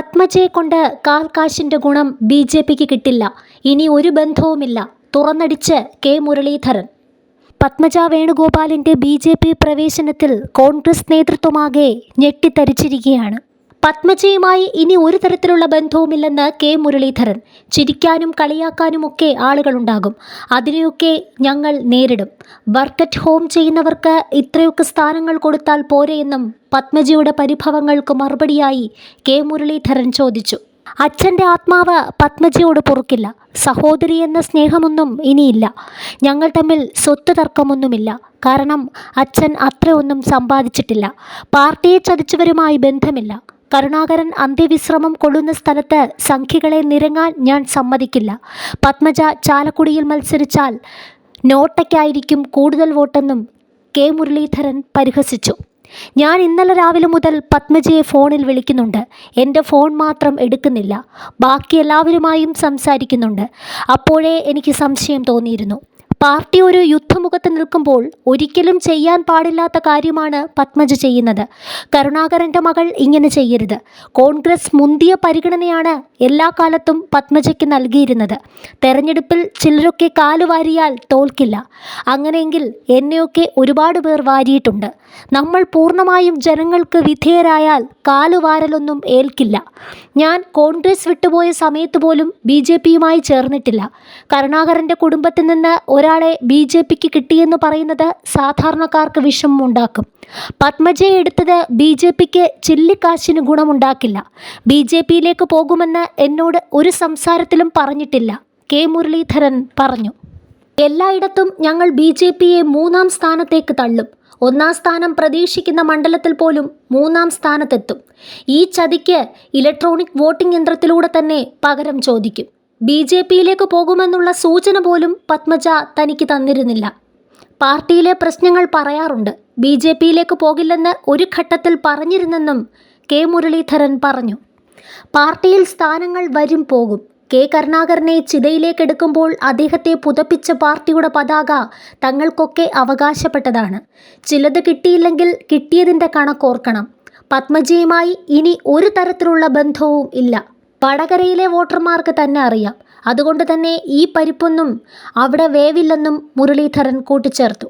പത്മജയെ കൊണ്ട് കാൽക്കാശിന്റെ ഗുണം B J പിക്ക് കിട്ടില്ല. ഇനി ഒരു ബന്ധവുമില്ല. തുറന്നടിച്ച് കെ. മുരളീധരൻ. പത്മജ വേണുഗോപാലിന്റെ ബി ജെ പി പ്രവേശനത്തിൽ കോൺഗ്രസ് നേതൃത്വമാകെ ഞെട്ടിത്തരിച്ചിരിക്കുകയാണ്. പത്മജയുമായി ഇനി ഒരു തരത്തിലുള്ള ബന്ധവുമില്ലെന്ന് കെ മുരളീധരൻ. ചിരിക്കാനും കളിയാക്കാനുമൊക്കെ ആളുകളുണ്ടാകും. അതിനെയൊക്കെ ഞങ്ങൾ നേരിടും. വർക്ക് അറ്റ് ഹോം ചെയ്യുന്നവർക്ക് ഇത്രയൊക്കെ സ്ഥാനങ്ങൾ കൊടുത്താൽ പോരെയെന്നും പത്മജയുടെ പരിഭവങ്ങൾക്ക് മറുപടിയായി കെ മുരളീധരൻ ചോദിച്ചു. അച്ഛന്റെ ആത്മാവ് പത്മജിയോട് പൊറുക്കില്ല. സഹോദരി എന്ന സ്നേഹമൊന്നും ഇനിയില്ല. ഞങ്ങൾ തമ്മിൽ സ്വത്ത് തർക്കമൊന്നുമില്ല. കാരണം അച്ഛൻ അത്രയൊന്നും സമ്പാദിച്ചിട്ടില്ല. പാർട്ടിയെ ചതിച്ചവരുമായി ബന്ധമില്ല. കരുണാകരൻ അന്ത്യവിശ്രമം കൊള്ളുന്ന സ്ഥലത്ത് സംഖ്യകളെ നിരങ്ങാൻ ഞാൻ സമ്മതിക്കില്ല. പത്മജ ചാലക്കുടിയിൽ മത്സരിച്ചാൽ നോട്ടയ്ക്കായിരിക്കും കൂടുതൽ വോട്ടെന്നും കെ മുരളീധരൻ പരിഹസിച്ചു. ഞാൻ ഇന്നലെ രാവിലെ മുതൽ പത്മജയെ ഫോണിൽ വിളിക്കുന്നുണ്ട്. എന്റെ ഫോൺ മാത്രം എടുക്കുന്നില്ല. ബാക്കി എല്ലാവരുമായും സംസാരിക്കുന്നുണ്ട്. അപ്പോഴേ എനിക്ക് സംശയം തോന്നിയിരുന്നു. പാർട്ടി ഒരു യുദ്ധമുഖത്ത് നിൽക്കുമ്പോൾ ഒരിക്കലും ചെയ്യാൻ പാടില്ലാത്ത കാര്യമാണ് പത്മജ ചെയ്യുന്നത്. കരുണാകരന്റെ മകൾ ഇങ്ങനെ ചെയ്യരുത്. കോൺഗ്രസ് മുന്തിയ പരിഗണനയാണ് എല്ലാ കാലത്തും പത്മജയ്ക്ക് നൽകിയിരുന്നത്. തെരഞ്ഞെടുപ്പിൽ ചിലരൊക്കെ കാലുവാരിയാൽ തോൽക്കില്ല. അങ്ങനെയെങ്കിൽ എന്നെയൊക്കെ ഒരുപാട് പേർ വാരിയിട്ടുണ്ട്. നമ്മൾ പൂർണമായും ജനങ്ങൾക്ക് വിധേയരായാൽ കാലുവാരലൊന്നും ഏൽക്കില്ല. ഞാൻ കോൺഗ്രസ് വിട്ടുപോയ സമയത്ത് പോലും ബി ജെ പിയുമായി ചേർന്നിട്ടില്ല. കരുണാകരന്റെ കുടുംബത്തിൽ നിന്ന് ഒരാളെ ബി ജെ പിക്ക് കിട്ടിയെന്ന് പറയുന്നത് സാധാരണക്കാർക്ക് വിഷമമുണ്ടാക്കും. പത്മജയെ എടുത്തത് ബി ജെ പിക്ക് ചില്ലിക്കാശിന് ഗുണമുണ്ടാക്കില്ല. ബി ജെ പിയിലേക്ക് പോകുമെന്ന് എന്നോട് ഒരു സംസാരത്തിലും പറഞ്ഞിട്ടില്ല. കെ മുരളീധരൻ പറഞ്ഞു. എല്ലായിടത്തും ഞങ്ങൾ ബി ജെ പിയെ മൂന്നാം സ്ഥാനത്തേക്ക് തള്ളും. ഒന്നാം സ്ഥാനം പ്രതീക്ഷിക്കുന്ന മണ്ഡലത്തിൽ പോലും മൂന്നാം സ്ഥാനത്തെത്തും. ഈ ചതിക്ക് ഇലക്ട്രോണിക് വോട്ടിംഗ് യന്ത്രത്തിലൂടെ തന്നെ പകരം ചോദിക്കും. ബി ജെ പിയിലേക്ക് പോകുമെന്നുള്ള സൂചന പോലും പത്മജ തനിക്ക് തന്നിരുന്നില്ല. പാർട്ടിയിലെ പ്രശ്നങ്ങൾ പറയാറുണ്ട്. ബി ജെ പിയിലേക്ക് പോകില്ലെന്ന് ഒരു ഘട്ടത്തിൽ പറഞ്ഞിരുന്നെന്നും കെ മുരളീധരൻ പറഞ്ഞു. പാർട്ടിയിൽ സ്ഥാനങ്ങൾ വരും പോകും. കെ കരുണാകരനെ ചിതയിലേക്കെടുക്കുമ്പോൾ അദ്ദേഹത്തെ പുതപ്പിച്ച പാർട്ടിയുടെ പതാക തങ്ങൾക്കൊക്കെ അവകാശപ്പെട്ടതാണ്. ചിലത് കിട്ടിയില്ലെങ്കിൽ കിട്ടിയതിന്റെ കണക്കോർക്കണം. പത്മജയുമായി ഇനി ഒരു തരത്തിലുള്ള ബന്ധവും ഇല്ല. വടകരയിലെ വോട്ടർമാർക്ക് തന്നെ അറിയാം. അതുകൊണ്ട് തന്നെ ഈ പരിപ്പൊന്നും അവിടെ വേവില്ലെന്നും മുരളീധരൻ കൂട്ടിച്ചേർത്തു.